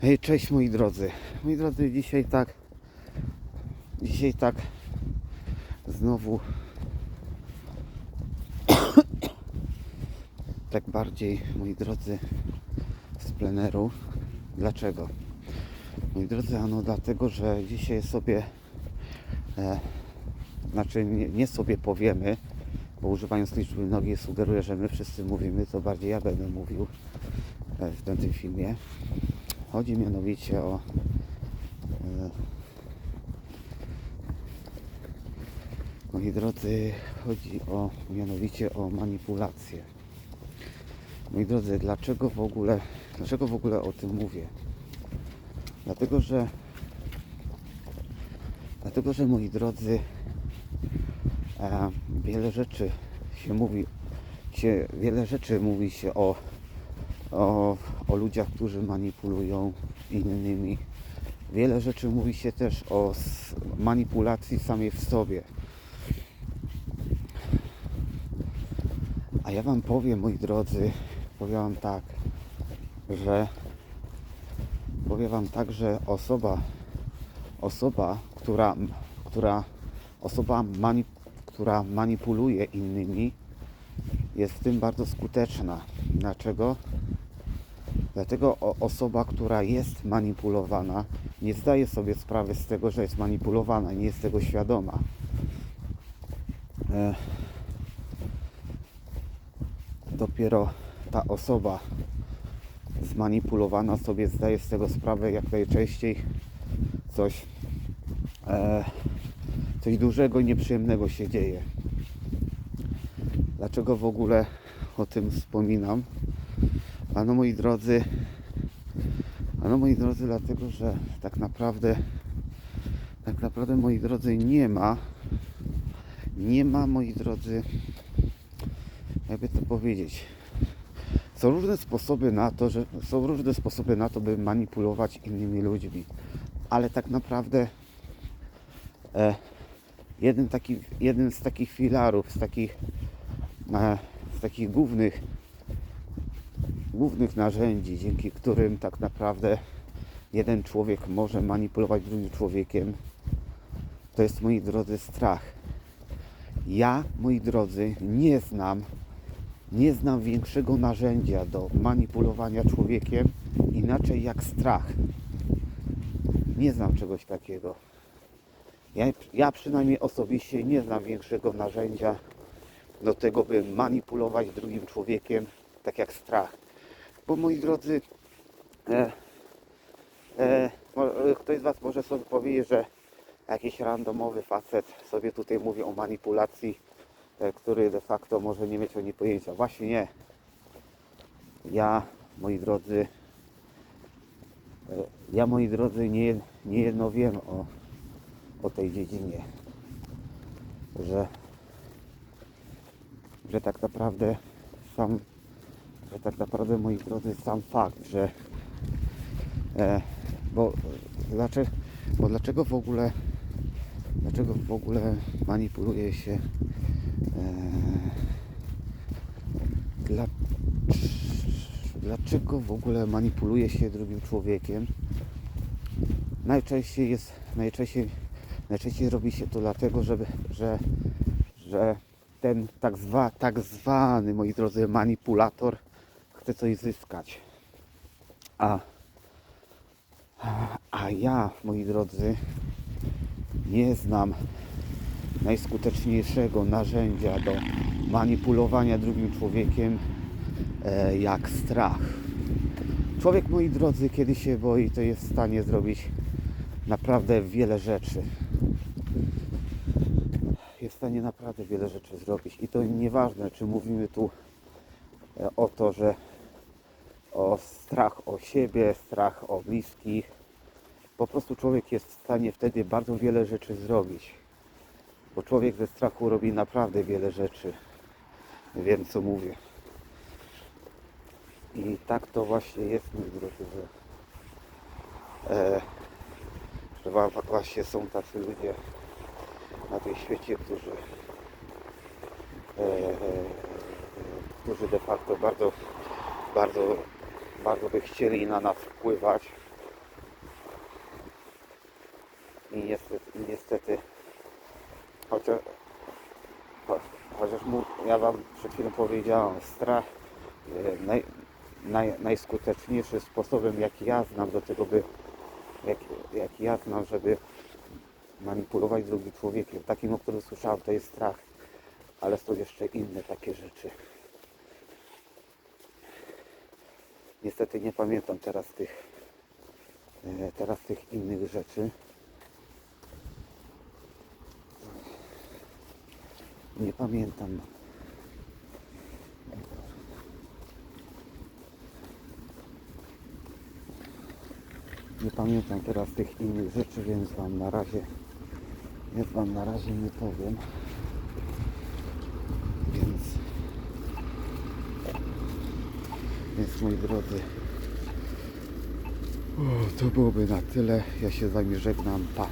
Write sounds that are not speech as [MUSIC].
Cześć moi drodzy. Moi drodzy, dzisiaj tak, dzisiaj tak znowu [COUGHS] tak bardziej, moi drodzy, z pleneru. Dlaczego? Moi drodzy, ano dlatego, że dzisiaj sobie, e, znaczy nie, nie sobie powiemy, bo używając liczby mnogiej sugeruję, że my wszyscy mówimy, to bardziej ja będę mówił e, w tym filmie. Chodzi mianowicie o e, moi drodzy, chodzi o mianowicie o manipulację. Moi drodzy, dlaczego w ogóle, dlaczego w ogóle o tym mówię? Dlatego, że dlatego, że moi drodzy, e, wiele rzeczy się mówi, się, wiele rzeczy mówi się o o, o ludziach, którzy manipulują innymi. Wiele rzeczy mówi się też o manipulacji samej w sobie. A ja Wam powiem, moi drodzy, powiem Wam tak, że powiem Wam tak, że osoba, osoba, która, która, osoba, mani, która manipuluje innymi, jest w tym bardzo skuteczna. Dlaczego? Dlatego osoba, która jest manipulowana, nie zdaje sobie sprawy z tego, że jest manipulowana, nie jest tego świadoma. E, dopiero ta osoba zmanipulowana sobie zdaje z tego sprawę, jak najczęściej coś, e, coś dużego i nieprzyjemnego się dzieje. Dlaczego w ogóle o tym wspominam? Ano moi drodzy, ano moi drodzy, dlatego że tak naprawdę, tak naprawdę moi drodzy nie ma, nie ma moi drodzy, jakby to powiedzieć, są różne sposoby na to, że są różne sposoby na to, by manipulować innymi ludźmi, ale tak naprawdę e, jeden, taki, jeden z takich filarów, z takich, e, z takich głównych głównych narzędzi, dzięki którym tak naprawdę jeden człowiek może manipulować drugim człowiekiem, to jest, moi drodzy, strach. Ja, moi drodzy, nie znam, nie znam większego narzędzia do manipulowania człowiekiem inaczej jak strach. Nie znam czegoś takiego. Ja, ja przynajmniej osobiście nie znam większego narzędzia do tego, by manipulować drugim człowiekiem tak jak strach. Bo moi drodzy, e, e, ktoś z Was może sobie powiedzieć, że jakiś randomowy facet sobie tutaj mówi o manipulacji, e, który de facto może nie mieć o niej pojęcia. Właśnie nie. Ja, moi drodzy, e, ja, moi drodzy, nie, nie jedno wiem o, o tej dziedzinie, że, że tak naprawdę sam że tak naprawdę moi drodzy sam fakt, że e, bo, dlaczego, bo dlaczego w ogóle dlaczego w ogóle manipuluje się e, dla, dlaczego w ogóle manipuluje się drugim człowiekiem? Najczęściej jest najczęściej najczęściej robi się to dlatego żeby, że, że ten tak, zwa, tak zwany, moi drodzy, manipulator chce coś zyskać. A, a ja, moi drodzy, nie znam najskuteczniejszego narzędzia do manipulowania drugim człowiekiem e, jak strach. Człowiek, moi drodzy, kiedy się boi, to jest w stanie zrobić naprawdę wiele rzeczy jest w stanie naprawdę wiele rzeczy zrobić. I to nieważne, czy mówimy tu o to, że o strach o siebie, strach o bliskich. Po prostu człowiek jest w stanie wtedy bardzo wiele rzeczy zrobić. Bo człowiek ze strachu robi naprawdę wiele rzeczy. Wiem co mówię. I tak to właśnie jest, mój drodzy, że, e, że właśnie są tacy ludzie, na tym świecie, którzy, e, e, którzy de facto bardzo, bardzo, bardzo by chcieli na nas wpływać, I niestety, niestety chociaż, cho- chociaż mu, ja Wam przed chwilą powiedziałam, strach e, naj, naj, najskuteczniejszym sposobem, jaki ja znam do tego, by jak, jaki ja znam, żeby manipulować drugim człowiekiem, takim, o którym słyszałem, to jest strach, ale są jeszcze inne takie rzeczy. Niestety nie pamiętam teraz tych e, teraz tych innych rzeczy. Nie pamiętam. Nie pamiętam teraz tych innych rzeczy, więc wam na razie więc wam na razie nie powiem. Więc więc moi drodzy o, to byłoby na tyle. Ja się z wami żegnam. Pa.